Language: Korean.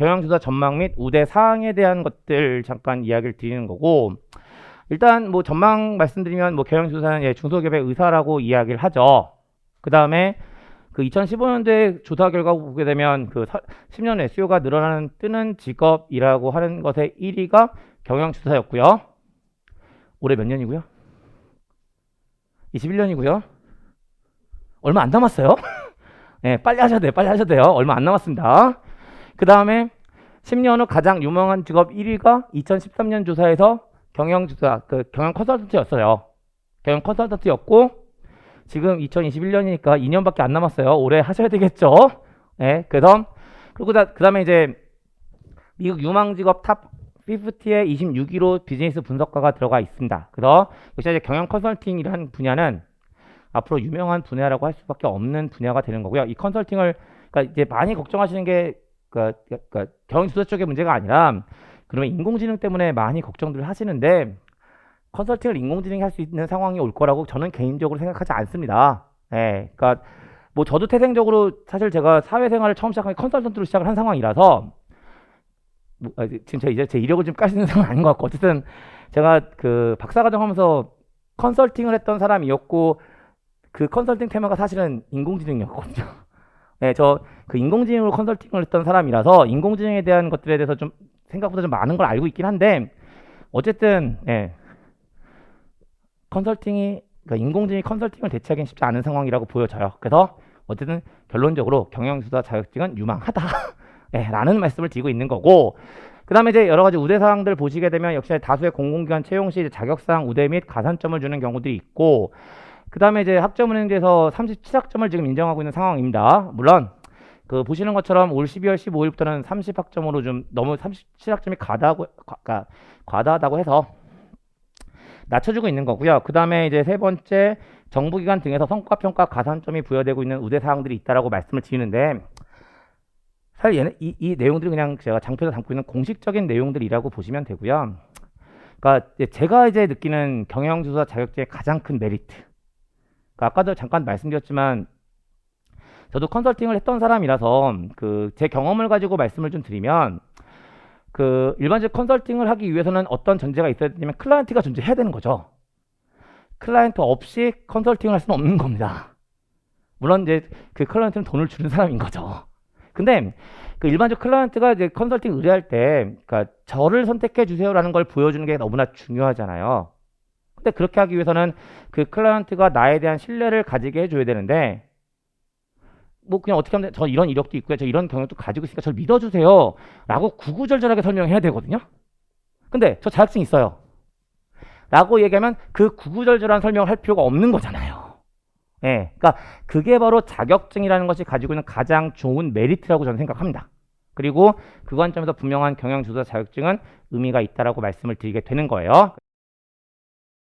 경영주사 전망 및 우대 사항에 대한 것들 잠깐 이야기를 드리는 거고 일단 뭐 전망 말씀드리면 뭐 경영주사는 예, 중소기업의 의사라고 이야기를 하죠. 그 다음에 그 2015년도에 조사 결과 보게 되면 그 10년 SEO가 늘어나는 뜨는 직업이라고 하는 것의 1위가 경영주사였고요. 올해 몇 년이고요? 21년이고요. 얼마 안 남았어요. 네, 빨리 하셔야 돼요. 빨리 하셔야 돼요. 얼마 안 남았습니다. 그 다음에 10년 후 가장 유명한 직업 1위가 2013년 조사에서 경영주사, 그 경영 컨설턴트였어요. 경영 컨설턴트였고, 지금 2021년이니까 2년밖에 안 남았어요. 올해 하셔야 되겠죠. 네, 그래서, 그리고 그 다음에 이제 미국 유망 직업 탑 50에 26위로 비즈니스 분석가가 들어가 있습니다. 그래서 역시 이제 경영 컨설팅이라는 분야는 앞으로 유명한 분야라고 할 수밖에 없는 분야가 되는 거고요. 이 컨설팅을 그러니까 이제 많이 걱정하시는 게 그, 그 경영주도 쪽의 문제가 아니라 그러면 인공지능 때문에 많이 걱정들 하시는데 컨설팅을 인공지능이 할 수 있는 상황이 올 거라고 저는 개인적으로 생각하지 않습니다. 예, 그러니까 뭐 저도 태생적으로 사실 제가 사회생활을 처음 시작한 게 컨설턴트로 시작을 한 상황이라서 뭐, 아, 지금 제가 이제 제 이력을 좀 까시는 상황 아닌 것 같고 어쨌든 제가 그 박사과정 하면서 컨설팅을 했던 사람이었고 그 컨설팅 테마가 사실은 인공지능이었거든요. 네, 저 그 인공지능으로 컨설팅을 했던 사람이라서 인공지능에 대한 것들에 대해서 좀 생각보다 좀 많은 걸 알고 있긴 한데 어쨌든 예. 컨설팅이 그러니까 인공지능이 컨설팅을 대체하기는 쉽지 않은 상황이라고 보여져요. 그래서 어쨌든 결론적으로 경영수사 자격증은 유망하다. 예, 라는 말씀을 드리고 있는 거고 그 다음에 이제 여러 가지 우대 사항들 보시게 되면 역시 다수의 공공기관 채용 시 자격사항 우대 및 가산점을 주는 경우들이 있고 그 다음에 이제 학점은행제에서 37학점을 지금 인정하고 있는 상황입니다. 물론 그 보시는 것처럼 올 12월 15일부터는 30학점으로 좀 너무 37학점이 과다하고 과, 과다하다고 해서 낮춰주고 있는 거고요. 그 다음에 이제 세 번째 정부기관 등에서 성과평가 가산점이 부여되고 있는 우대 사항들이 있다라고 말씀을 드리는데 사실 얘는 이, 이 내용들이 그냥 제가 장표에서 담고 있는 공식적인 내용들이라고 보시면 되고요. 그러니까 제가 이제 느끼는 경영주사 자격증의 가장 큰 메리트. 그러니까 아까도 잠깐 말씀드렸지만 저도 컨설팅을 했던 사람이라서 그 제 경험을 가지고 말씀을 좀 드리면 그 일반적 컨설팅을 하기 위해서는 어떤 전제가 있어야 되냐면 클라이언트가 존재해야 되는 거죠. 클라이언트 없이 컨설팅을 할 수는 없는 겁니다. 물론 이제 그 클라이언트는 돈을 주는 사람인 거죠. 근데 그 일반적 클라이언트가 이제 컨설팅 의뢰할 때, 그러니까 저를 선택해 주세요라는 걸 보여주는 게 너무나 중요하잖아요. 근데 그렇게 하기 위해서는 그 클라이언트가 나에 대한 신뢰를 가지게 해줘야 되는데, 뭐 그냥 어떻게 하면 저 이런 이력도 있고요, 저 이런 경력도 가지고 있으니까 저를 믿어주세요 라고 구구절절하게 설명해야 되거든요. 근데 저 자격증 있어요. 라고 얘기하면 그 구구절절한 설명을 할 필요가 없는 거잖아요. 예, 그러니까 그게 바로 자격증이라는 것이 가지고 있는 가장 좋은 메리트라고 저는 생각합니다. 그리고 그 관점에서 분명한 경영주사 자격증은 의미가 있다라고 말씀을 드리게 되는 거예요.